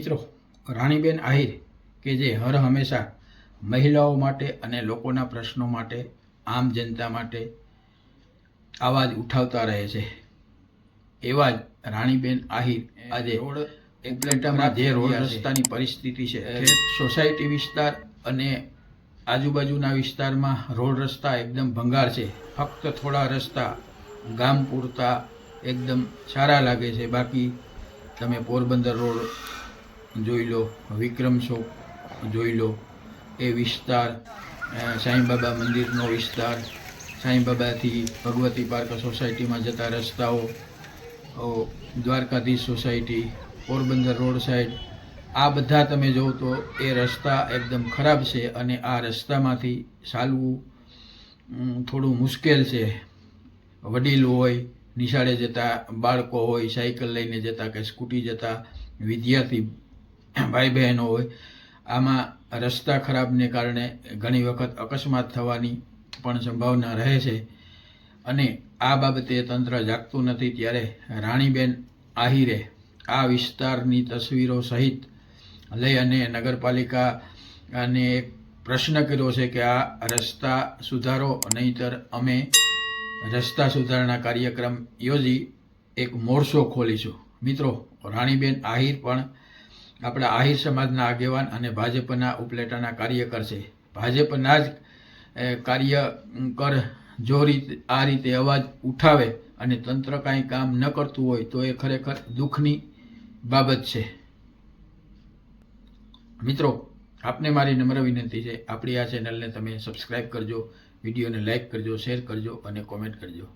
મિત્રો રાણીબેન આહિર કે જે હર હંમેશા મહિલાઓ માટે અને લોકોના પ્રશ્નો માટે આમ જનતા માટે અવાજ ઉઠાવતા રહે છે. એવા જ રાણીબેન આહિર આજે એક્લેટામાં જે રોડ રસ્તાની પરિસ્થિતિ છે. સોસાયટી વિસ્તાર અને આજુબાજુના વિસ્તારમાં રોડ રસ્તા એકદમ ભંગાર છે. ફક્ત થોડા રસ્તા ગામ પૂરતા એકદમ સારા લાગે છે. બાકી તમે પોરબંદર રોડ જોઈ લો, વિક્રમ ચોક જોઈ લો. એ વિસ્તાર સાંઈબાબા મંદિરનો વિસ્તાર. સાંઈબાબાથી ભગવતી પાર્ક સોસાયટીમાં જતા રસ્તાઓ. Dwarkadhish society, Porbandar road side. આ બધા તમે જોવો તો એ રસ્તા એકદમ ખરાબ છે અને આ રસ્તામાંથી ચાલવું થોડું મુશ્કેલ છે. વડીલ હોય, નિશાળે જતા બાળકો હોય, સાયકલ લઈને જતા કે સ્કૂટી જતા, વિદ્યાર્થી ભાઈ બહેનો હોય, આમાં રસ્તા ખરાબને કારણે ઘણી વખત અકસ્માત થવાની પણ સંભાવના રહે છે. અને આ બાબતે તંત્ર જાગતું નથી ત્યારે રાણીબેન આહિરે આ વિસ્તારની તસવીરો સહિત લઈ અને નગરપાલિકાને એક પ્રશ્ન કર્યો છે કે આ રસ્તા સુધારો નહીંતર અમે રસ્તા સુધારણા કાર્યક્રમ યોજી એક મોરસો ખોલીશું. મિત્રો, રાણીબેન આહિર પણ આપણા આહિર સમાજના આગેવાન અને ભાજપના ઉપલેટાના કાર્યકર છે. ભાજપના જ કાર્યકર જો રીતે, આ રીતે અવાજ ઉઠાવે અને તંત્ર કાંઈ કામ ન કરતું હોય તો એ ખરેખર દુઃખની બાબત છે. મિત્રો, આપને મારી નમ્ર વિનંતી છે. આપણી આ ચેનલને તમે સબસ્ક્રાઈબ કરજો, વિડીયોને લાઇક કરજો શેર કરજો અને કોમેન્ટ કરજો.